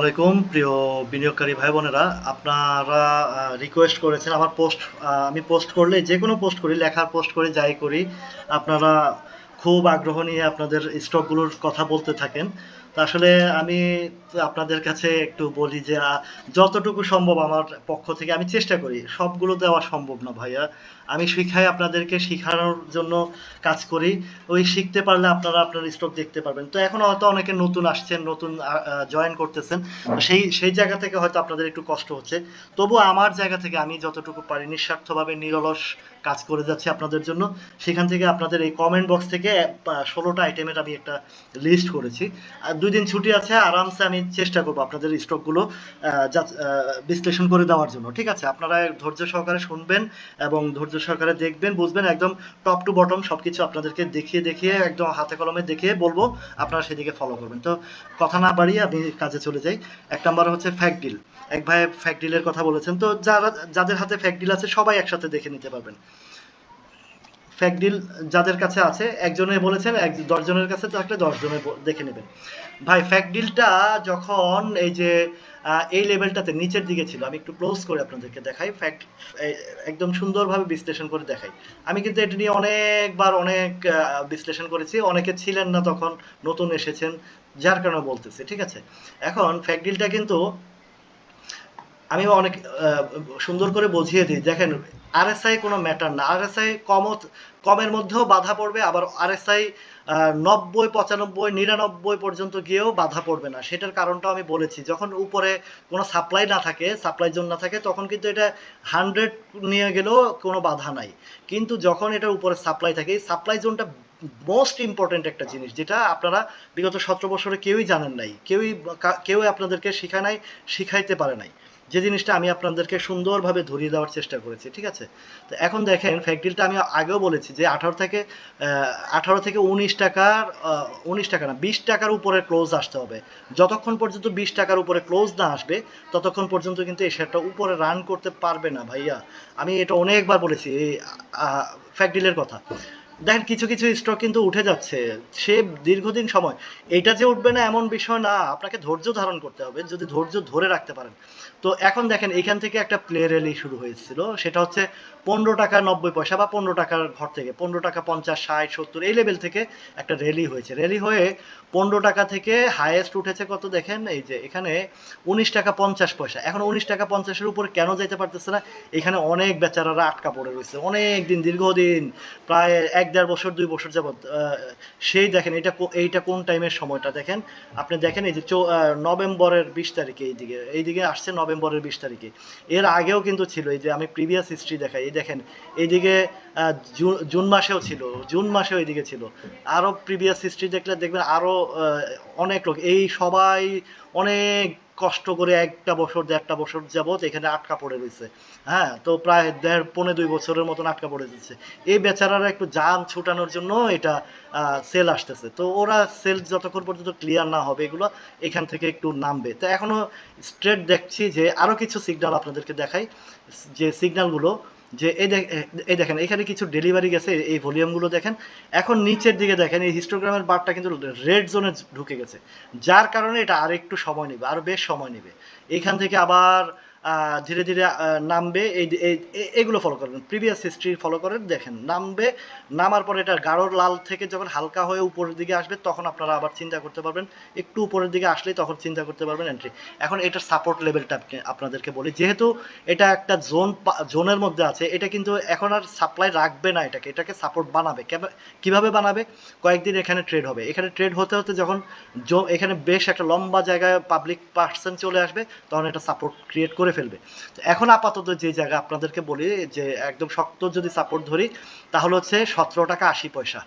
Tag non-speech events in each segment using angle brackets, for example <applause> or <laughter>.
আলাইকুম, প্রিয় বিনিয়োগকারী ভাই বোনেরা আপনারা রিকোয়েস্ট করেছেন আমার পোস্ট আমি পোস্ট করলে যে কোনো পোস্ট করি, লেখার পোস্ট করি, যাই করি, আপনারা খুব আগ্রহ নিয়ে আপনাদের স্টকগুলোর কথা বলতে থাকেন। তো আসলে আমি আপনাদের কাছে একটু বলি যে যতটুকু সম্ভব আমার পক্ষ থেকে আমি চেষ্টা করি, সবগুলো দেওয়া সম্ভব না ভাইয়া। আমি শিখাই আপনাদেরকে, শেখানোর জন্য কাজ করি। ওই শিখতে পারলে আপনারা আপনার স্টক দেখতে পারবেন। তো এখন হয়তো অনেকে নতুন আসছেন, নতুন জয়েন করতেছেন। সেই সেই জায়গা থেকে হয়তো আপনাদের একটু কষ্ট হচ্ছে। তবু আমার জায়গা থেকে আমি যতটুকু পারি নিঃস্বার্থভাবে নিরলস কাজ করে যাচ্ছি আপনাদের জন্য। সেখান থেকে আপনাদের এই কমেন্ট বক্স থেকে ষোলোটা আইটেমের আমি একটা লিস্ট করেছি। আর দুই দিন ছুটি আছে, আরামসে আমি চেষ্টা করব আপনাদের স্টকগুলো বিশ্লেষণ করে দেওয়ার জন্য। ঠিক আছে? আপনারা ধৈর্য সহকারে শুনবেন এবং ধৈর্য সহকারে দেখবেন, বুঝবেন, একদম টপ টু বটম সবকিছু আপনাদেরকে দেখিয়ে দেখিয়ে, একদম হাতে কলমে দেখিয়ে বলব, আপনারা সেদিকে ফলো করবেন। তো কথা না বাড়িয়ে আমি কাজে চলে যাই। এক নাম্বার হচ্ছে ফ্যাক ডিল এক ভাই ফ্যাক ডিলের কথা বলেছেন, তো যারা, যাদের হাতে ফ্যাক ডিল আছে সবাই একসাথে দেখে নিতে পারবেন। ফ্যাক ডিল যাদের কাছে আছে, একজনে বলেছেন, এক, দশজনের কাছে থাকলে দশজনে দেখে নেবেন। ভাই ফ্যাক ডিলটা যখন এই যে এই লেভেলটাতে নিচের দিকে ছিল। আমি একটু ক্লোজ করে আপনাদেরকে দেখাই। ফ্যাক্ট একদম সুন্দরভাবে বিশ্লেষণ করে দেখাই। আমি কিন্তু এটা নিয়ে অনেকবার অনেক বিশ্লেষণ করেছি। অনেকে ছিলেন না তখন, নতুন এসেছেন, যার কারণে বলতেছি, ঠিক আছে? এখন ফ্যাক্ট ডিলটা কিন্তু আমি অনেক সুন্দর করে বুঝিয়ে দিই। দেখেন আরএসআই কোনো ম্যাটার না। আরএসআই কমত, কমের মধ্যেও বাধা পড়বে, আবার আরএসআই নব্বই, পঁচানব্বই, নিরানব্বই পর্যন্ত গিয়েও বাধা পড়বে না। সেটার কারণটাও আমি বলেছি। যখন উপরে কোনো সাপ্লাই না থাকে সাপ্লাই জোন না থাকে, তখন কিন্তু এটা হান্ড্রেড নিয়ে গেলেও কোনো বাধা নাই। কিন্তু যখন এটার উপরে সাপ্লাই থাকে, এই সাপ্লাই জোনটা মোস্ট ইম্পর্টেন্ট একটা জিনিস, যেটা আপনারা বিগত সতেরো বছরে কেউই জানেন নাই। কেউই কেউই আপনাদেরকে শিখায় নাই, শিখাইতে পারে নাই। যে জিনিসটা আমি আপনাদেরকে সুন্দরভাবে ধরিয়ে দেওয়ার চেষ্টা করেছি, ঠিক আছে? তো এখন দেখেন ফ্যাক্টরিটা আমি আগেও বলেছি যে আঠারো থেকে আঠারো থেকে উনিশ টাকার উনিশ টাকা না, বিশ টাকার উপরে ক্লোজ আসতে হবে। যতক্ষণ পর্যন্ত বিশ টাকার উপরে ক্লোজ না আসবে, ততক্ষণ পর্যন্ত কিন্তু এই শেয়ারটা উপরে রান করতে পারবে না ভাইয়া। আমি এটা অনেকবার বলেছি, এই ফ্যাক্টরিলের কথা। দেখেন, কিছু কিছু স্টক কিন্তু উঠে যাচ্ছে। সে দীর্ঘদিন সময়। এটা যে উঠবে না এমন বিষয় না, আপনাকে ধৈর্য ধারণ করতে হবে, যদি ধৈর্য ধরে রাখতে পারেন। তো এখন দেখেন, এখান থেকে একটা প্লে রেলি শুরু হয়েছিল। সেটা হচ্ছে পনেরো টাকা নব্বই পয়সা বা পনেরো টাকার ঘর থেকে, পনেরো টাকা পঞ্চাশ, ষাট, সত্তর, এই লেভেল থেকে একটা র্যালি হয়েছে। র্যালি হয়ে পনেরো টাকা থেকে হায়েস্ট উঠেছে কত দেখেন? এই যে এখানে উনিশ টাকা পঞ্চাশ পয়সা। এখন উনিশ টাকা পঞ্চাশের উপরে কেন যেতে পারতেছে না? এখানে অনেক বেচারারা আটকা পড়ে রয়েছে। অনেক দিন, দীর্ঘদিন, প্রায় এক দেড় বছর, দুই বছর যাবত সেই দেখেন এটা এইটা কোন টাইমের সময়টা দেখেন? আপনি দেখেন এই যে নভেম্বরের বিশ তারিখে এইদিকে এইদিকে আসছে নভেম্বরের বিশ তারিখে। এর আগেও কিন্তু ছিল, এই যে আমি প্রিভিয়াস হিস্ট্রি দেখাই দেখেন এইদিকে জুন মাসেও ছিল জুন মাসেও এইদিকে ছিল। আরও প্রিভিয়াস হিস্ট্রি দেখলে দেখবেন আরও আহ, অনেক লোক এই সবাই অনেক কষ্ট করে একটা বছর দেড়টা বছর যাবত এখানে আটকা পড়ে রয়েছে। হ্যাঁ তো প্রায় দেড় পৌনে দুই বছরের মতন আটকা পড়ে যাচ্ছে। এই বেচারারা একটু যান ছুটানোর জন্য এটা সেল আসতেছে। তো ওরা সেল যতক্ষণ পর্যন্ত ক্লিয়ার না হবে এগুলো এখান থেকে একটু নামবে। তো এখনও স্ট্রেট দেখছি যে আরও কিছু সিগন্যাল আপনাদেরকে দেখাই যে সিগন্যালগুলো যে এই দেখ- এই দেখেন এখানে কিছু ডেলিভারি গেছে এই ভলিউমগুলো দেখেন। এখন নিচের দিকে দেখেন এই হিস্টোগ্রামের বারটা কিন্তু রেড জোনে ঢুকে গেছে। যার কারণে এটা আর একটু সময় নেবে আরও বেশ সময় নেবে। এখান থেকে আবার ধীরে ধীরে নামবে, এই এগুলো ফলো করবেন প্রিভিয়াস হিস্ট্রি ফলো করেন, দেখেন, নামবে, নামার পরে এটা গাঢ় লাল থেকে যখন হালকা হয়ে উপরের দিকে আসবে, তখন আপনারা আবার চিন্তা করতে পারবেন। একটু উপরের দিকে আসলেই তখন চিন্তা করতে পারবেন এন্ট্রি এখন এটার সাপোর্ট লেভেলটা আপনাদেরকে বলি। যেহেতু এটা একটা জোন জোনের মধ্যে আছে, এটা কিন্তু এখন আর সাপ্লাই রাখবে না এটাকে। এটাকে সাপোর্ট বানাবে। কীভাবে বানাবে? কয়েকদিন এখানে ট্রেড হবে। এখানে ট্রেড হতে হতে যখন এখানে বেশ একটা লম্বা জায়গায় পাবলিক পার্সন চলে আসবে, তখন এটা সাপোর্ট ক্রিয়েট করে ফেলবে। এখন আপাতত যে জায়গা আপনাদেরকে বলি, যে একদম শক্ত যদি সাপোর্ট ধরি, তাহলে হচ্ছে সতেরো টাকা আশি পয়সা।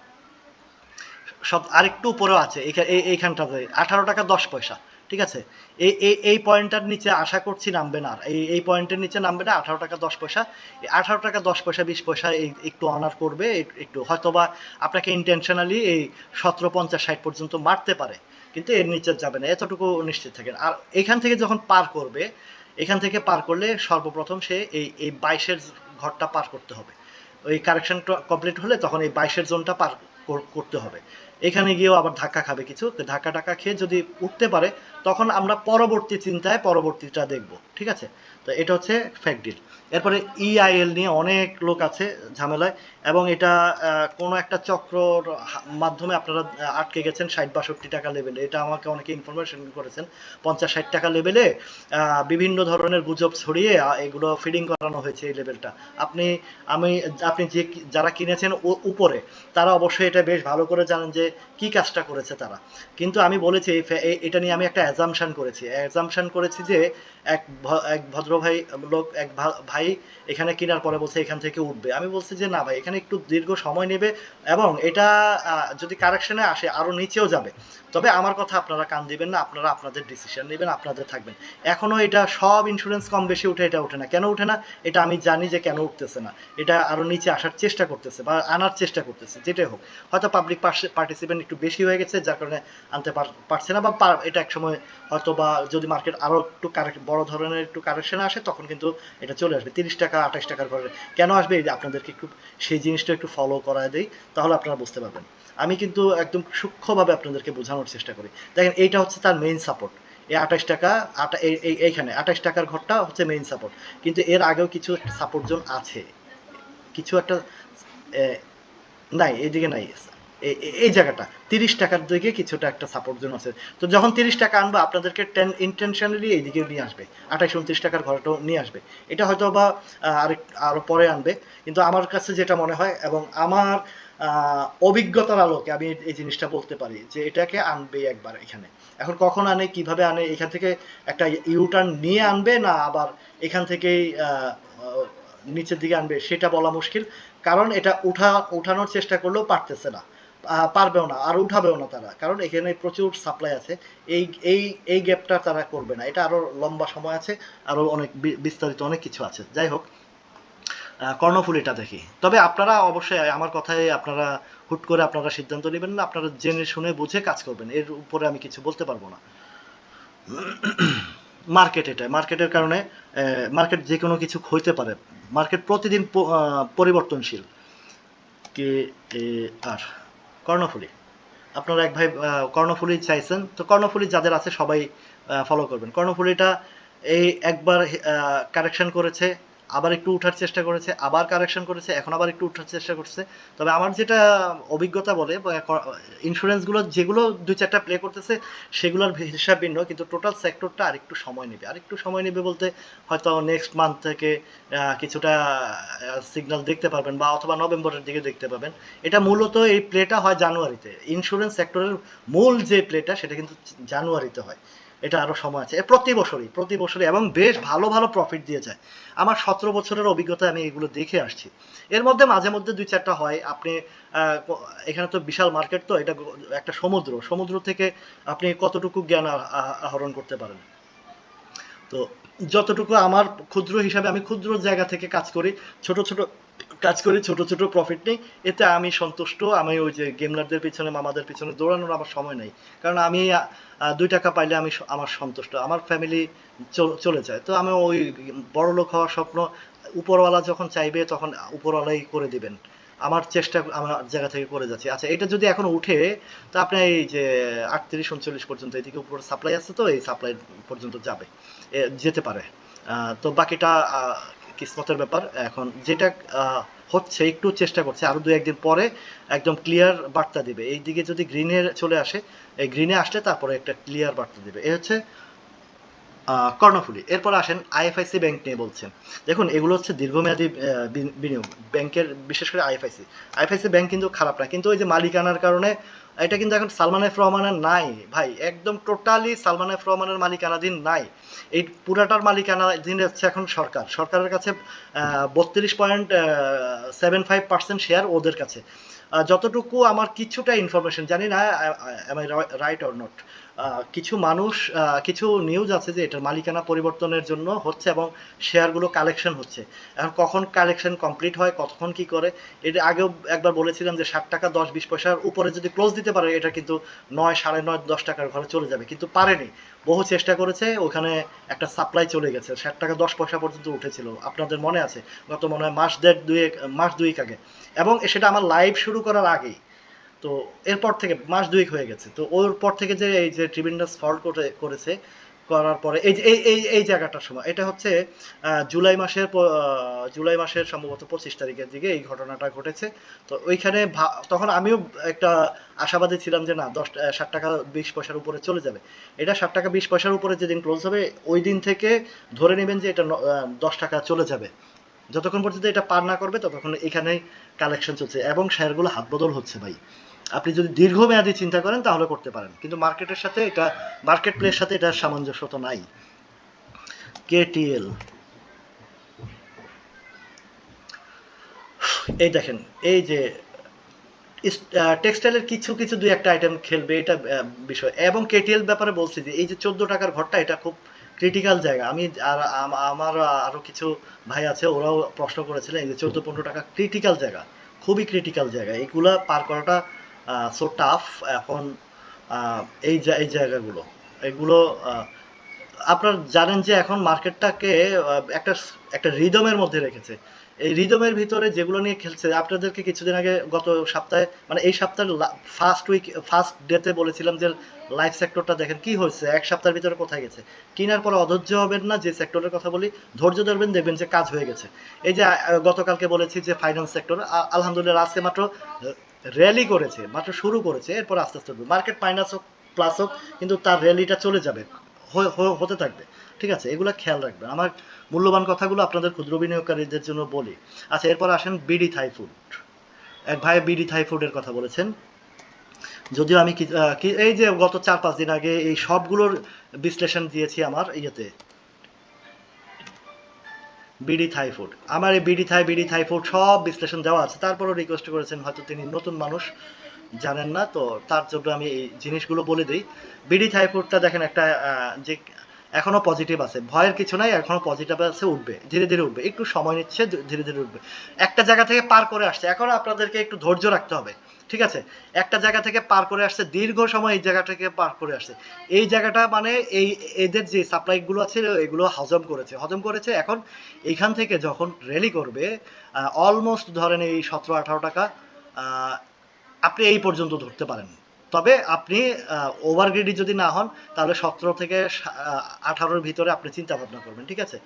সব আরেকটু উপরেও আছে এইখা- এই এইখানটাতে। আঠারো টাকা দশ পয়সা, ঠিক আছে? এই এই এই পয়েন্টটার নিচে আশা করছি নামবে না। এই এই পয়েন্টের নিচে নামবে না, আঠারো টাকা দশ পয়সা। আঠারো টাকা দশ পয়সা, বিশ পয়সা এই একটু অনার করবে এক- একটু হয়তোবা আপনাকে ইন্টেনশনালি এই সতেরো পঞ্চাশ ষাট পর্যন্ত মারতে পারে, কিন্তু এর নিচে যাবে না, এতটুকু নিশ্চিত থাকেন। আর এখান থেকে যখন পার করবে এখান থেকে পার করলে সর্বপ্রথম সে এই এই বাইশের ঘরটা পার করতে হবে। ওই কারেকশন কমপ্লিট হলে তখন এই বাইশের জোনটা পার করতে হবে। এখানে গিয়েও আবার ধাক্কা খাবে কিছু। ধাক্কা টাক্কা খেয়ে যদি উঠতে পারে, তখন আমরা পরবর্তী চিন্তায় পরবর্তীটা দেখব। ঠিক আছে? তো এটা হচ্ছে ফ্যাক্ট ডিল এরপরে ইআইএল নিয়ে অনেক লোক আছে ঝামেলায় এবং এটা কোনো একটা চক্রর মাধ্যমে আপনারা আটকে গেছেন ষাট বাষট্টি টাকা লেভেলে এটা আমাকে অনেকে ইনফরমেশন করেছেন। পঞ্চাশ ষাট টাকা লেভেলে বিভিন্ন ধরনের গুজব ছড়িয়ে এগুলো ফিডিং করানো হয়েছে এই লেভেলটা আপনি, আমি, আপনি যে যারা কিনেছেন উপরে, তারা অবশ্যই এটা বেশ ভালো করে জানেন যে কি কাজটা করেছে তারা। কিন্তু আমি বলেছি এটা নিয়ে আমি একটা অ্যাজামশন করেছি। অ্যাজামশন করেছি যে এক এক ভদ্র ভাই লোক এক ভাই এখানে কেনার পরে বলছে এখান থেকে উঠবে। আমি বলছি যে, না ভাই, এখানে একটু দীর্ঘ সময় নেবে এবং এটা যদি কারেকশনে আসে, আরও নিচেও যাবে। তবে আমার কথা আপনারা কান দিবেন না, আপনারা আপনাদের ডিসিশন নেবেন, আপনাদের থাকবেন। এখনও এটা সব ইন্স্যুরেন্স কম বেশি উঠে, এটা ওঠে না। কেন ওঠে না? এটা আমি জানি যে কেন উঠতেছে না। এটা আরও নিচে আসার চেষ্টা করতেছে বা আনার চেষ্টা করতেছে, যেটাই হোক। হয়তো পাবলিক পার্টিসিপেন্ট একটু বেশি হয়ে গেছে, যার কারণে আনতে পার- পারছে না বা এটা একসময় হয়তো বা যদি মার্কেট আরও একটু কারেক্ট বড় ধরনের একটু কারেকশন আসে, তখন কিন্তু এটা চলে আসবে। তিরিশ টাকা, আঠাশ টাকার ঘরে কেন আসবে? এই যে আপনাদেরকে একটু সেই জিনিসটা একটু ফলো করায় দেই, তাহলে আপনারা বুঝতে পারবেন। আমি কিন্তু একদম সূক্ষ্মভাবে আপনাদেরকে বোঝানোর চেষ্টা করি। দেখেন, এইটা হচ্ছে তার মেইন সাপোর্ট এই আঠাশ টাকা, আটা, এই- এই- এইখানে, আঠাশ টাকার ঘরটা হচ্ছে মেইন সাপোর্ট কিন্তু এর আগেও কিছু একটা সাপোর্ট জোন আছে। কিছু একটা নাই এইদিকে নাই। এই জায়গাটা। তিরিশ টাকার দিকে কিছুটা একটা সাপোর্ট জোন আছে। তো যখন তিরিশ টাকা আনবে, আপনাদেরকে টেন ইন্টেনশনালি এইদিকে নিয়ে আসবে। আঠাশ উনত্রিশ টাকার ঘরটাও নিয়ে আসবে। এটা হয়তো বা আরও পরে আনবে। কিন্তু আমার কাছে যেটা মনে হয় এবং আমার অভিজ্ঞতার আলোকে আমি এই জিনিসটা বলতে পারি যে এটাকে আনবে একবার এখানে। এখন কখন আনে, কীভাবে আনে, এখান থেকে একটা ইউটার্ন নিয়ে আনবে না আবার এখান থেকেই নিচের দিকে আনবে, সেটা বলা মুশকিল। কারণ এটা উঠা, উঠানোর চেষ্টা করলেও পারতেছে না। পারবেও না আর উঠাবেও না তারা। কারণ এখানে প্রচুর সাপ্লাই আছে। এই এই এই গ্যাপটা তারা করবে না। এটা আরও লম্বা সময় আছে, আরও অনেক বিস্তারিত অনেক কিছু আছে। যাই হোক কর্ণফুলীটা দেখি। তবে আপনারা অবশ্যই, আমার কথায় আপনারা হুট করে আপনারা সিদ্ধান্ত নেবেন না, আপনারা জেনে শুনে বুঝে কাজ করবেন। এর উপরে আমি কিছু বলতে পারব না। <clears throat> মার্কেট এটা। মার্কেটের কারণে মার্কেট যে কোনো কিছু হইতে পারে। মার্কেট প্রতিদিন পরিবর্তনশীল। কে আর। কর্ণফুলী। আপনারা এক ভাই কর্ণফুলি চাইছেন, তো কর্ণফুলি যাদের আছে সবাই ফলো করবেন। কর্ণফুলীটা এই একবার কারেকশন করেছে আবার একটু উঠার চেষ্টা করেছে, আবার কারেকশন করেছে, এখন আবার একটু উঠার চেষ্টা করছে। তবে আমার যেটা অভিজ্ঞতা বলে ইন্স্যুরেন্সগুলো যেগুলো দুই চারটা প্লে করতেছে, সেগুলোর হিসাব ভিন্ন, কিন্তু টোটাল সেক্টরটা আরেকটু সময় নেবে। আরেকটু সময় নেবে বলতে হয়তো নেক্সট মান্থ থেকে কিছুটা সিগন্যাল দেখতে পারবেন, বা অথবা নভেম্বরের দিকে দেখতে পাবেন। এটা মূলত এই প্লেটা হয় জানুয়ারিতে। ইন্স্যুরেন্স সেক্টরের মূল যে প্লেটা সেটা কিন্তু জানুয়ারিতে হয়। এটা আরও সময় আছে। প্রতি বছরই প্রতি বছরই এবং বেশ ভালো ভালো প্রফিট দিয়ে যায় আমার সতেরো বছরের অভিজ্ঞতা আমি এগুলো দেখে আসছি। এর মধ্যে মাঝে মধ্যে দুই চারটা হয়। আপনি এখানে তো বিশাল মার্কেট তো, এটা একটা সমুদ্র। সমুদ্র থেকে আপনি কতটুকু জ্ঞান আহরণ করতে পারেন? তো যতটুকু আমার ক্ষুদ্র হিসাবে আমি ক্ষুদ্র জায়গা থেকে কাজ করি, ছোট ছোট কাজ করি ছোট ছোট প্রফিট নেই। এতে আমি সন্তুষ্ট, আমি ওই যে গেমলারদের পিছনে, মামাদের পিছনে দৌড়ানোর আমার সময় নেই। কারণ আমি দুই টাকা পাইলে আমি আমার সন্তুষ্ট, আমার ফ্যামিলি চলে যায়। তো আমি ওই বড় লোক হওয়ার স্বপ্ন, উপরওয়ালা যখন চাইবে তখন উপরওয়ালাই করে দিবেন। আমার চেষ্টা আমার জায়গা থেকে করে যাচ্ছি। আচ্ছা এটা যদি এখন উঠে, তো আপনি এই যে আটত্রিশ, উনচল্লিশ পর্যন্ত এদিকে উপরে সাপ্লাই আছে তো, এই সাপ্লাই পর্যন্ত যাবে যেতে পারে। তো বাকিটা কিসমতের ব্যাপার। এখন যেটা হচ্ছে, একটু চেষ্টা করছে, আরও দু একদিন পরে একদম ক্লিয়ার বার্তা দিবে। এই দিকে যদি গ্রিনে চলে আসে, এই গ্রিনে আসলে তারপরে একটা ক্লিয়ার বার্তা দিবে। এ হচ্ছে কর্ণফুলী। এরপর আসেন আইএফআইসি ব্যাংক নিয়ে বলছেন। দেখুন, এগুলো হচ্ছে দীর্ঘমেয়াদী বিনিয়োগ। ব্যাংকের, বিশেষ করে আইএফআইসি আইএফআইসি ব্যাংক কিন্তু খারাপ না। কিন্তু ওই যে মালিকানার কারণে এটা কিন্তু এখন সালমান এফ রহমানের নাই, ভাই। একদম টোটালি সালমান এফ রহমানের মালিকানাধীন নাই। এই পুরাটার মালিকানাধীন হচ্ছে এখন সরকার। সরকারের কাছে বত্রিশ point seven five percent share ওদের কাছে। যতটুকু আমার কিছুটা ইনফরমেশন জানি না রাইট অর নট কিছু মানুষ কিছু নিউজ আছে যে এটার মালিকানা পরিবর্তনের জন্য হচ্ছে এবং শেয়ারগুলো কালেকশন হচ্ছে। এখন কখন কালেকশন কমপ্লিট হয়, কতক্ষণ কি করে? এটা আগেও একবার বলেছিলাম যে ষাট টাকা, দশ, বিশ পয়সার উপরে যদি ক্লোজ দিতে পারে, এটা কিন্তু নয়, সাড়ে নয়, দশ টাকার ঘরে চলে যাবে। কিন্তু পারেনি। বহু চেষ্টা করেছে, ওখানে একটা সাপ্লাই চলে গেছে। ষাট টাকা, দশ পয়সা পর্যন্ত উঠেছিল, আপনাদের মনে আছে? গত মনে হয় মাস দেড়, দুয়েক, মাস দুয়েক আগে। এবং সেটা আমার লাইভ শুরু করার আগেই। তো এরপর থেকে মাস দুয়েক হয়ে গেছে। তো ওর পর থেকে যে এই যে ট্রিবিন্ডাস ফল্ট করে, করেছে, করার পরে এই এই এই এই জায়গাটার সময়, এটা হচ্ছে জুলাই মাসের জুলাই মাসের সম্ভবত পঁচিশ তারিখের দিকে এই ঘটনাটা ঘটেছে। তো ওইখানে তখন আমিও একটা আশাবাদী ছিলাম যে না, দশ ষাট টাকা বিশ পয়সার উপরে চলে যাবে। এটা ষাট টাকা বিশ পয়সার উপরে যেদিন ক্লোজ হবে, ওই দিন থেকে ধরে নেবেন যে এটা দশ টাকা চলে যাবে। যতক্ষণ পর্যন্ত এটা পার না করবে, ততক্ষণ এখানেই কালেকশন চলছে এবং শেয়ারগুলো হাত বদল হচ্ছে ভাই। আপনি যদি দীর্ঘমেয়াদী চিন্তা করেন, তাহলে করতে পারেন। কিন্তু মার্কেটের সাথে এটা মার্কেট প্লের সাথে এটার সামঞ্জস্যতা নাই। কেটিএল এই দেখেন, এই যে টেক্সটাইলের কিছু কিছু দুই একটা আইটেম খেলবে, এটা বিষয়। এবং কেটিএল ব্যাপারে বলছি যে, এই যে চোদ্দ টাকার ঘরটা, এটা খুব ক্রিটিক্যাল জায়গা। আমি আর আমার আরও কিছু ভাই আছে, ওরাও প্রশ্ন করেছিলেন এই যে চোদ্দ, পনেরো টাকা ক্রিটিক্যাল জায়গা। খুবই ক্রিটিক্যাল জায়গা। এগুলা পার করাটা সো টাফ এখন এই এই জায়গাগুলো। এগুলো আপনার জানেন যে এখন মার্কেটটাকে একটা একটা রিদমের মধ্যে রেখেছে। এই রিদমের ভিতরে যেগুলো নিয়ে খেলছে, আপনাদেরকে কিছুদিন আগে গত সপ্তাহে মানে এই সপ্তাহের ফার্স্ট উইক ফার্স্ট ডেতে বলেছিলাম যে লাইফ সেক্টরটা দেখেন কি হয়েছে, এক সপ্তাহের ভিতরে কোথায় গেছে। কিনার পরে অধৈর্য হবেন না, যে সেক্টরের কথা বলি, ধৈর্য ধরবেন, দেখবেন যে কাজ হয়ে গেছে। এই যে গতকালকে বলেছি যে ফাইন্যান্স সেক্টর আলহামদুলিল্লাহ, আজকে মাত্র র্যালি করেছে, মাত্র শুরু করেছে, এরপর আস্তে আস্তে মার্কেট মাইনাস হোক প্লাস হোক, কিন্তু তার র্যালিটা চলে যাবে হতে থাকবে। ঠিক আছে, এগুলো খেয়াল রাখবেন। আমার মূল্যবান কথাগুলো আপনাদের ক্ষুদ্র বিনিয়োগকারীদের জন্য বলি। আচ্ছা এরপর আসেন বিডি থাই ফুড এক ভাই বিডি থাই ফুডের কথা বলেছেন। যদিও আমি এই যে গত চার পাঁচ দিন আগে এই সবগুলোর বিশ্লেষণ দিয়েছি আমার ইয়েতে। বিডি থাইফুড আমার এই বিডি থাই বিডি থাইফুড সব বিশ্লেষণ দেওয়া আছে। তারপরও রিকোয়েস্ট করেছেন হয়তো তিনি নতুন মানুষ, জানেন না। তো তার জন্য আমি এই জিনিসগুলো বলে দিই। বিডি থাইফুডটা দেখেন একটা যে এখনও পজিটিভ আছে। ভয়ের কিছু নাই, এখনও পজিটিভ আছে, উঠবে, ধীরে ধীরে উঠবে। একটু সময় নিচ্ছে, ধীরে ধীরে উঠবে। একটা জায়গা থেকে পার করে আসছে। এখন আপনাদেরকে একটু ধৈর্য রাখতে হবে, ঠিক আছে? একটা জায়গা থেকে পার করে আসছে, দীর্ঘ সময় এই জায়গা থেকে পার করে আসছে। এই জায়গাটা মানে এই এদের যে সাপ্লাইগুলো আছে, এগুলো হজম করেছে। হজম করেছে এখন এইখান থেকে যখন র্যালি করবে অলমোস্ট ধরেন এই সতেরো আঠারো টাকা আপনি এই পর্যন্ত ধরতে পারেন। তবে আপনি ওভার গ্রেডি যদি না হন, তাহলে সতেরো থেকে আঠারোর ভিতরে আপনি চিন্তা ভাবনা করবেন, ঠিক আছে?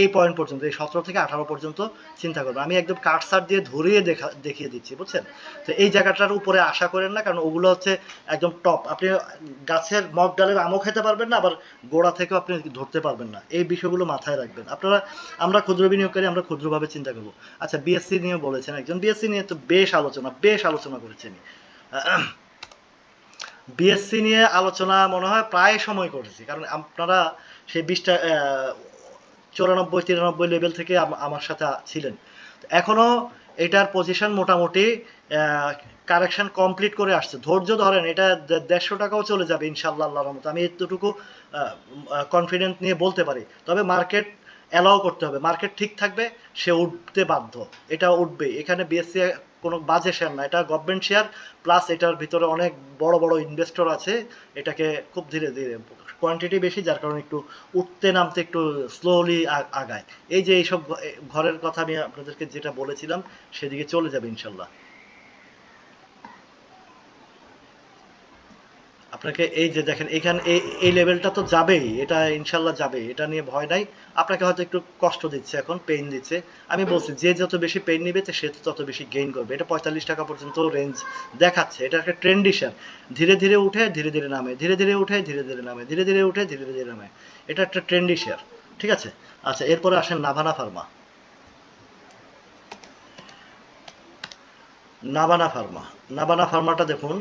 এই পয়েন্ট পর্যন্ত, এই সতেরো থেকে আঠারো পর্যন্ত চিন্তা করবেন। আমি একদম কাটসার দিয়ে ধরিয়ে দেখা, দেখিয়ে দিচ্ছি, বুঝছেন? তো এই জায়গাটার উপরে আশা করেন না, কারণ ওগুলো হচ্ছে একদম টপ আপনি গাছের মগ ডালের আমও খেতে পারবেন না, আবার গোড়া থেকেও আপনি ধরতে পারবেন না। এই বিষয়গুলো মাথায় রাখবেন। আপনারা, আমরা ক্ষুদ্র বিনিয়োগকারী, আমরা ক্ষুদ্রভাবে চিন্তা করব। আচ্ছা বিএসসি নিয়ে বলেছেন একজন। বিএসসি নিয়ে তো বেশ আলোচনা বেশ আলোচনা করেছেন। বিএসসি নিয়ে আলোচনা মনে হয় প্রায় সময় করেছি। কারণ আপনারা সেই বিশটা চুরানব্বই, তিরানব্বই লেভেল থেকে আমার সাথে ছিলেন। এখনও এটার পজিশন মোটামুটি কারেকশন কমপ্লিট করে আসছে। ধৈর্য ধরেন, এটা দেড়শো টাকাও চলে যাবে ইনশাল্লাহ আল্লাহর মতো আমি এতটুকু কনফিডেন্ট নিয়ে বলতে পারি। তবে মার্কেট অ্যালাউ করতে হবে। মার্কেট ঠিক থাকবে, সে উঠতে বাধ্য। এটা উঠবে এখানে বিএসসি কোনো বাজে শেয়ার না। এটা গভর্নমেন্ট শেয়ার প্লাস এটার ভিতরে অনেক বড় বড় ইনভেস্টর আছে, এটাকে খুব ধীরে ধীরে কোয়ান্টিটি বেশি, যার কারণে একটু উঠতে, নামতে একটু স্লোলি আগায়। এই যে এইসব ঘরের কথা আমি আপনাদেরকে যেটা বলেছিলাম, সেদিকে চলে যাবে ইনশাল্লাহ। আপনাকে এই যে দেখেন, এখানে এই লেভেলটা তো যাবেই, এটা ইনশাল্লাহ যাবে, এটা নিয়ে ভয় নাই। আপনাকে হয়তো একটু কষ্ট দিচ্ছে এখন পেইন দিচ্ছে। আমি বলছি, যে যত বেশি পেইন নিবে সে তত বেশি গেইন করবে। এটা পঁয়তাল্লিশ টাকা পর্যন্ত রেঞ্জ দেখাচ্ছে। এটা একটা ট্রেন্ডি শেয়ার ধীরে ধীরে উঠে, ধীরে ধীরে নামে। ধীরে ধীরে উঠে, ধীরে ধীরে নামে। ধীরে ধীরে উঠে, ধীরে ধীরে নামে। এটা একটা ট্রেন্ডি ঠিক আছে? আচ্ছা এরপরে আসেন নাভানা ফার্মা নাবানা ফার্মা নাবানা ফার্মাটা দেখুন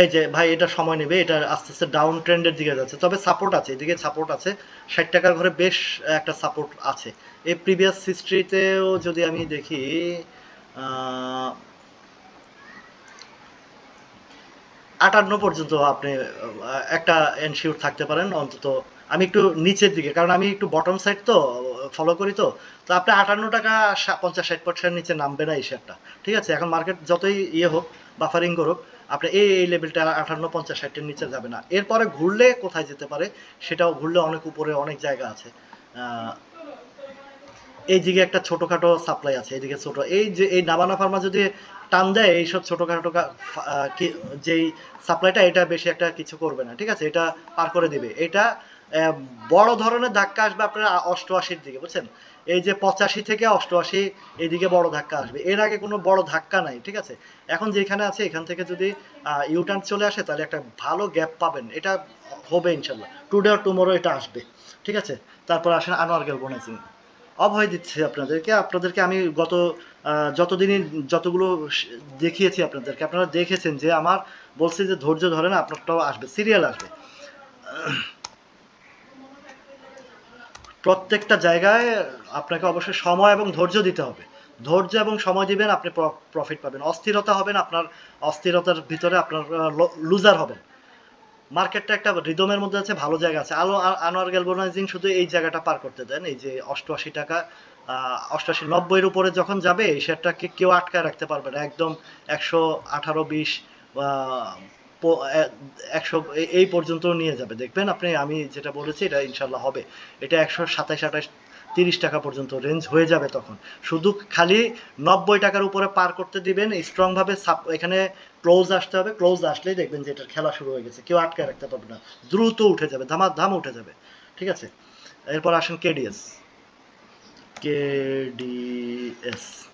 এই যে ভাই, এটা সময় নেবে, এটা আস্তে আস্তে ডাউন ট্রেন্ডের দিকে যাচ্ছে। তবে সাপোর্ট আছে, এদিকে সাপোর্ট আছে। ষাট টাকার ঘরে বেশ একটা সাপোর্ট আছে। এই প্রিভিয়াস হিস্ট্রিতেও যদি আমি দেখি আটান্ন পর্যন্ত আপনি একটা এনশিওর থাকতে পারেন অন্তত। আমি একটু নিচের দিকে, কারণ আমি একটু বটম সাইড তো ফলো করি তো। তো আপনি আটান্ন টাকা পঞ্চাশ, ষাট পার্সেন্ট নিচে নামবে না এই শেয়ারটা ঠিক আছে? এখন মার্কেট যতই ইয়ে হোক বাফারিং করুক আপনি এই এই লেভেলটা আঠান্ন, পঞ্চাশ, ষাটের নিচে যাবে না। এরপরে ঘুরলে কোথায় যেতে পারে, সেটাও ঘুরলে অনেক উপরে অনেক জায়গা আছে। এইদিকে একটা ছোটখাটো সাপ্লাই আছে, এইদিকে ছোট। এই যে, এই নাবানা ফার্মা যদি টান দেয়, এইসব ছোটখাটো যেই সাপ্লাইটা এটা বেশি একটা কিছু করবে না, ঠিক আছে? এটা পার করে দিবে। এটা বড় ধরনের ধাক্কা আসবে আপনার অষ্টআশির দিকে, বুঝছেন? এই যে পঁচাশি থেকে অষ্টআশি এইদিকে বড় ধাক্কা আসবে। এর আগে কোনো বড় ধাক্কা নাই, ঠিক আছে? এখন যেখানে আছে, এখান থেকে যদি ইউটার্ন চলে আসে, তাহলে একটা ভালো গ্যাপ পাবেন। এটা হবে ইনশাল্লাহ টুডে আর টুমোরো এটা আসবে, ঠিক আছে? তারপর আসেন আনোয়ার গ্যালবোনাইজিং অভয় দিচ্ছি আপনাদেরকে। আপনাদেরকে আমি গত যতদিনই যতগুলো দেখিয়েছি আপনাদেরকে, আপনারা দেখেছেন যে আমার বলছি যে ধৈর্য ধরেন, আপনারটাও আসবে সিরিয়াল আসবে। প্রত্যেকটা জায়গায় আপনাকে অবশ্যই সময় এবং ধৈর্য দিতে হবে। ধৈর্য এবং সময় দিবেন, আপনি প্রফিট পাবেন। অস্থিরতা হবেন, আপনার অস্থিরতার ভিতরে আপনার লুজার হবেন। মার্কেটটা একটা রিদমের মধ্যে আছে, ভালো জায়গা আছে। আলো আনোয়ার গ্যালভানাইজিং শুধু এই জায়গাটা পার করতে দেন। এই যে অষ্টআশি টাকা অষ্টআশি নব্বইয়ের উপরে যখন যাবে, এই শেয়ারটাকে কেউ আটকায় রাখতে পারবে না। একদম একশো আঠারো, বিশ একশো এই পর্যন্ত নিয়ে যাবে। দেখবেন আপনি, আমি যেটা বলেছি, এটা ইনশাল্লাহ হবে। এটা একশো সাতাশ আঠাশ তিরিশ টাকা পর্যন্ত রেঞ্জ হয়ে যাবে তখন। শুধু খালি নব্বই টাকার উপরে পার করতে দিবেন স্ট্রং ভাবে সাপ- এখানে ক্লোজ আসতে হবে। ক্লোজ আসলেই দেখবেন যে এটার খেলা শুরু হয়ে গেছে। কেউ আটকে রাখতে পারবে না। দ্রুত উঠে যাবে ধামা ধাম উঠে যাবে। ঠিক আছে? এরপর আসেন কেডিএস কেডিএস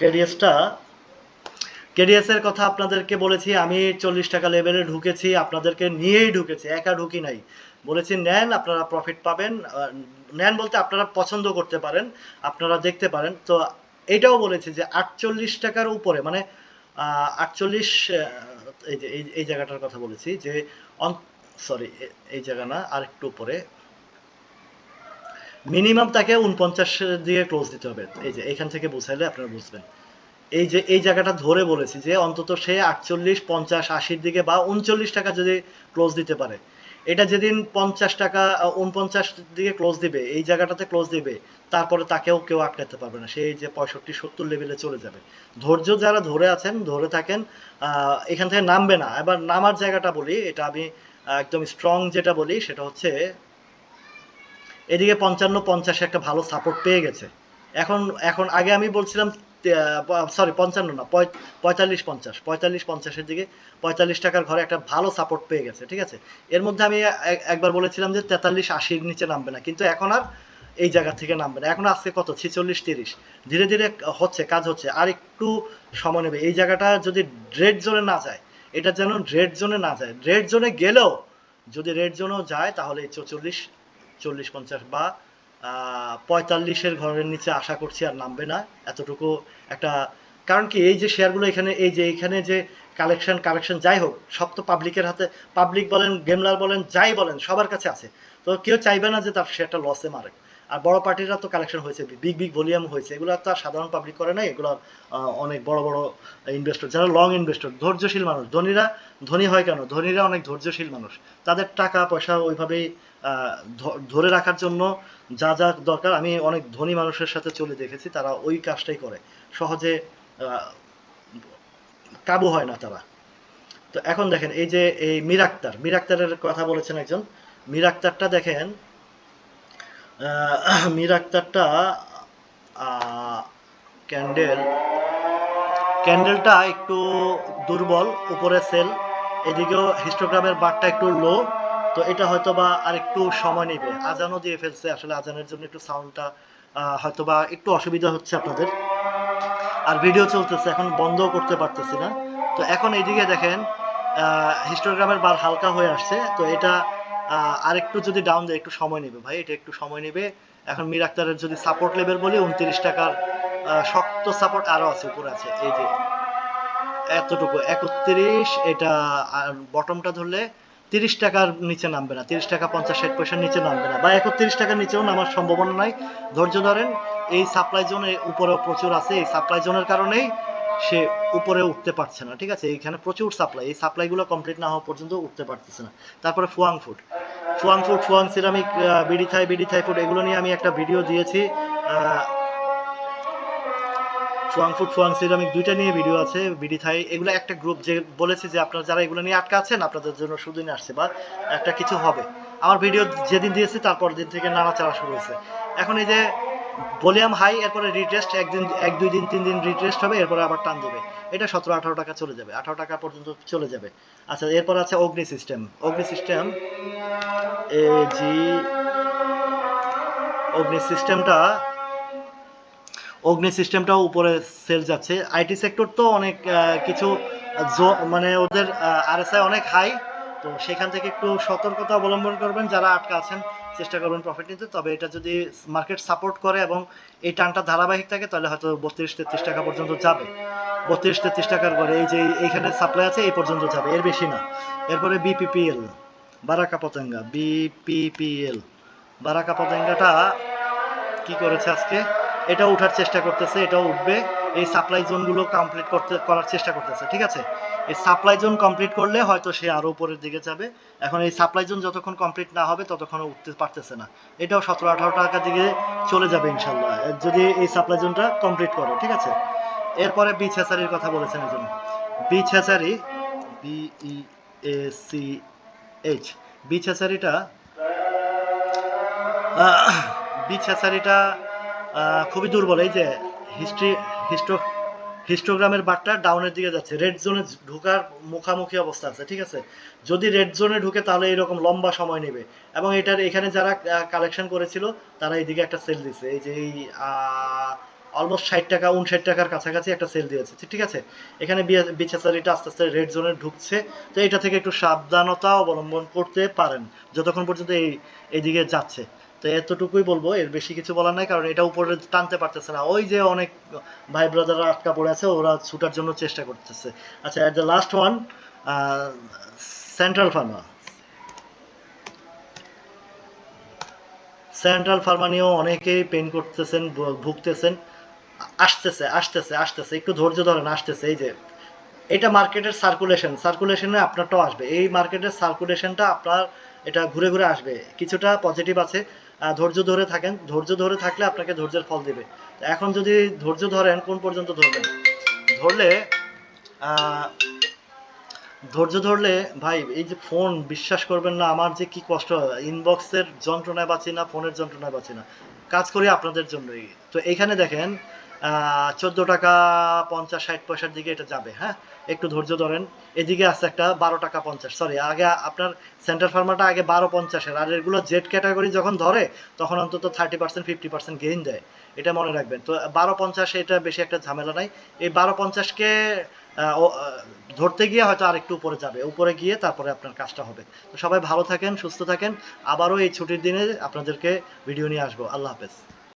কেডিএসটা কেডিএস এর কথা আপনাদেরকে বলেছি, আমি চল্লিশ টাকা লেভেলে ঢুকেছি, আপনাদেরকে নিয়েই ঢুকেছি, একা ঢুকি নাই। বলেছি, নেন, আপনারা প্রফিট পাবেন। নেন বলতে আপনারা পছন্দ করতে পারেন, আপনারা দেখতে পারেন। তো এটাও বলেছি যে, আটচল্লিশ টাকার উপরে মানে আটচল্লিশ এই যে, এই জায়গাটার কথা বলেছি যে সরি এই জায়গা না আর একটু উপরে মিনিমাম তাকে উনপঞ্চাশ দিয়ে ক্লোজ দিতে হবে। এই যে, এখান থেকে বুঝাইলে আপনারা বুঝবেন। এই যে, এই জায়গাটা ধরে বলেছি যে, অন্তত সে আটচল্লিশ, পঞ্চাশ, আশির দিকে বা উনচল্লিশ টাকা যদি ক্লোজ দিতে পারে, এটা যেদিন পঞ্চাশ টাকা উনপঞ্চাশ দিকে ক্লোজ দিবে, এই জায়গাটাতে ক্লোজ দিবে, তারপরে তাকেও কেউ আটকাতে পারবে না। সেই যে পঁয়ষট্টি, সত্তর লেভেলে চলে যাবে। ধৈর্য যারা ধরে আছেন, ধরে থাকেন এখান থেকে নামবে না। এবার নামার জায়গাটা বলি, এটা আমি একদম স্ট্রং যেটা বলি, সেটা হচ্ছে এদিকে পঞ্চান্ন, পঞ্চাশে একটা ভালো সাপোর্ট পেয়ে গেছে। এখন এখন আগে আমি বলছিলাম সরি পঞ্চান্ন না, পঁয়- পঁয়তাল্লিশ, পঞ্চাশ, পঁয়তাল্লিশ, পঞ্চাশের দিকে পঁয়তাল্লিশ টাকার ঘরে একটা ভালো সাপোর্ট পেয়ে গেছে, ঠিক আছে? এর মধ্যে আমি একবার বলেছিলাম যে তেতাল্লিশ, আশির নিচে নামবে না, কিন্তু এখন আর এই জায়গা থেকে নামবে না। এখন আজকে কত? ছিচল্লিশ, তিরিশ। ধীরে ধীরে হচ্ছে, কাজ হচ্ছে। আর একটু সময় নেবে। এই জায়গাটা যদি রেড জোনে না যায়, এটা যেন রেড জোনে না যায়। রেড জোনে গেলেও যদি রেড জোনেও যায়, তাহলে এই চল্লিশ পঞ্চাশ বা পঁয়তাল্লিশের ঘরের নিচে আশা করছি আর নামবে না। এতটুকু একটা, কারণ কি এই যে শেয়ারগুলো এখানে, এই যে এখানে যে কালেকশন কালেকশন যাই হোক, সব তো পাবলিকের হাতে পাবলিক বলেন গেমলার বলেন, যাই বলেন, সবার কাছে আছে। তো কেউ চাইবে না যে তার শেয়ারটা লসে মারে। আর বড় পার্টিরা তো কালেকশন হয়েছে বিগ বিগ ভলিউম হয়েছে। এগুলো তো আর সাধারণ পাবলিক করে না এগুলো অনেক বড় বড় ইনভেস্টর যারা লং ইনভেস্টর ধৈর্যশীল মানুষ। ধনীরা, ধনী হয় কেন? ধনীরা অনেক ধৈর্যশীল মানুষ। তাদের টাকা, পয়সা ওইভাবেই ধরে রাখার জন্য যা যা দরকার। আমি অনেক ধনী মানুষের সাথে চলে দেখেছি, তারা ওই কাজটাই করে। সহজে কাবু হয় না তারা। তো এখন দেখেন, এই যে, এই মিরাক্তার, মিরাক্তারের কথা বলেছেন একজন। মিরাক্তারটা দেখেন আহ, মিরাক্তারটা ক্যান্ডেল ক্যান্ডেলটা একটু দুর্বল উপরে সেল এদিকেও হিস্টোগ্রামের বারটা একটু লো তো এটা হয়তো বা আর একটু সময় নেবে। আজানও দিয়ে ফেলছে আসলে আজানের জন্য একটু সাউন্ডটা হয়তো বা একটু অসুবিধা হচ্ছে আপনাদের। আর ভিডিও চলতেছে এখন বন্ধও করতে পারতেছি না। তো এখন এইদিকে দেখেন হিস্টোগ্রামের বার হালকা হয়ে আসছে তো এটা আহ, আরেকটু যদি ডাউন দেয় একটু সময় নেবে ভাই এটা একটু সময় নেবে। এখন মির আক্তারের যদি সাপোর্ট লেভেল বলি উনত্রিশ টাকার শক্ত সাপোর্ট আরও আছে উপরে আছে। এই যে এতটুকু একত্রিশ এটা আর বটমটা ধরলে তিরিশ টাকার নিচে নামবে না তিরিশ টাকা পঞ্চাশ ষাট পয়সার নিচে নামবে না। বা একত্রিশ টাকার নিচেও নামার সম্ভাবনা নাই। ধৈর্য ধরেন এই সাপ্লাই জোনে উপরে প্রচুর আছে। এই সাপ্লাই জোনের কারণেই সে উপরে উঠতে পারছে না, ঠিক আছে? এখানে প্রচুর সাপ্লাই এই সাপ্লাইগুলো কমপ্লিট না হওয়া পর্যন্ত উঠতে পারতেছে না। তারপরে Fuwang food Fuwang food Fuwang ceramic BD Thai BD Thai food এগুলো নিয়ে আমি একটা ভিডিও দিয়েছি। ফুয়াং ফুড ফুয়াং সিরামিক দুইটা নিয়ে ভিডিও আছে বিডি থাই এগুলো একটা গ্রুপ যে বলেছি যে আপনারা যারা এগুলো নিয়ে আটকা আছেন, আপনাদের জন্য সুদিন আসছে বা একটা কিছু হবে। আমার ভিডিও যেদিন দিয়েছি তারপর দিন থেকে নাড়াচাড়া শুরু হয়েছে। এখন এই যে ভলিউম হাই, এরপরে রিটেস্ট একদিন, এক, দুই দিন, তিন দিন রিটেস্ট হবে, এরপরে আবার টান দেবে। এটা সতেরো, আঠারো টাকা চলে যাবে, আঠারো টাকা পর্যন্ত চলে যাবে। আচ্ছা এরপর আছে অগ্নি সিস্টেম অগ্নি সিস্টেম এ জি অগ্নি সিস্টেমটা অগ্নি সিস্টেমটাও উপরে সেল যাচ্ছে। আইটি সেক্টর তো অনেক কিছু মানে ওদের আরএসআই অনেক হাই তো সেখান থেকে একটু সতর্কতা অবলম্বন করবেন যারা আটকা আছেন। চেষ্টা করবেন প্রফিট নিতে। তবে এটা যদি মার্কেট সাপোর্ট করে এবং এই টানটা ধারাবাহিক থাকে, তাহলে হয়তো বত্রিশ, তেত্রিশ টাকা পর্যন্ত যাবে। বত্রিশ, তেত্রিশ টাকার করে এই যে এইখানে সাপ্লাই আছে, এই পর্যন্ত যাবে। এর বেশি না। এরপরে বিপিপিএল বারাকা পতেঙ্গা। বিপিপিএল বারাকা পতেঙ্গাটা কি করেছে আজকে? এটা উঠার চেষ্টা করতেছে এটাও উঠবে। এই সাপ্লাই জোনগুলো কমপ্লিট করতে, করার চেষ্টা করতেছে, ঠিক আছে? এই সাপ্লাই জোন কমপ্লিট করলে হয়তো সে আরও উপরের দিকে যাবে। এখন এই সাপ্লাই জোন যতক্ষণ কমপ্লিট না হবে, ততক্ষণ উঠতে পারতেছে না। এটাও সতেরো, আঠারো টাকার দিকে চলে যাবে ইনশাল্লাহ। যদি এই সাপ্লাই জোনটা কমপ্লিট করে, ঠিক আছে? এরপরে বিচ হ্যাচারির কথা বলেছেন একজন beach hatchery B E A C H হ্যাচারিটা beach হ্যাচারিটা খুবই দুর্বল। এই যে হিস্ট্রি হিস্টো, হিস্টোগ্রামের বারটা ডাউনের দিকে যাচ্ছে। রেড জোনে ঢোকার মুখামুখি অবস্থা আছে, ঠিক আছে? যদি রেড জোনে ঢুকে তাহলে এরকম লম্বা সময় নেবে। এবং এটার, এখানে যারা কালেকশন করেছিল, তারা এইদিকে একটা সেল দিছে। এই যে এই অলমোস্ট ষাট টাকা উনষাট টাকার কাছাকাছি একটা সেল দিয়েছে ঠিক আছে? এখানে বিছাচারিটা আস্তে আস্তে রেড জোনে ঢুকছে। তো এটা থেকে একটু সাবধানতা অবলম্বন করতে পারেন, যতক্ষণ পর্যন্ত এই এইদিকে যাচ্ছে। তো এতটুকুই বলব, এর বেশি কিছু বলার নাই, কারণ এটা উপরে টানতে পারতেছে না। ওই যে অনেক ভাই ব্রাদাররা আটকা পড়ে আছে, ওরা ছুটার জন্য চেষ্টা করতেছে। আচ্ছা at the last one central pharma central pharma নিয়েও অনেকেই পেন করতেছেন ভুগতেছেন। আসতেছে আসতেছে আসতেছে, একটু ধৈর্য ধরেন, আসতেছে, এই যে। এটা মার্কেটের সার্কুলেশন সার্কুলেশনে আপনারটাও আসবে। এই মার্কেটের সার্কুলেশনটা আপনার, এটা ঘুরে ঘুরে আসবে। কিছুটা পজিটিভ আছে ধৈর্য ধরে থাকেন। ধৈর্য ধরে থাকলে আপনাকে ধৈর্যের ফল দিবে। এখন যদি ধৈর্য ধরেন, কোন পর্যন্ত ধরবেন? ধরলে ধৈর্য ধরলে, ভাই, এই যে ফোন, বিশ্বাস করবেন না, আমার যে কি কষ্ট ইনবক্সের যন্ত্রণায় বাঁচি না, ফোনের যন্ত্রণায় বাঁচি না। কাজ করি আপনাদের জন্যই। তো এইখানে দেখেন চোদ্দ টাকা পঞ্চাশ, ষাট পয়সার দিকে এটা যাবে হ্যাঁ? একটু ধৈর্য ধরেন। এদিকে আছে একটা বারো টাকা পঞ্চাশ সরি আগে আপনার সেন্টার ফার্মাটা আগে বারো পঞ্চাশের, আর এগুলো জেড ক্যাটাগরি যখন ধরে, তখন অন্তত thirty percent fifty percent gain দেয়। এটা মনে রাখবেন। তো বারো পঞ্চাশ এটা বেশি একটা ঝামেলা নাই। এই বারো পঞ্চাশকে ধরতে গিয়ে হয়তো আরেকটু উপরে যাবে। উপরে গিয়ে তারপরে আপনার কাজটা হবে। তো সবাই ভালো থাকেন, সুস্থ থাকেন। আবারও এই ছুটির দিনে আপনাদেরকে ভিডিও নিয়ে আসব। আল্লাহ হাফেজ।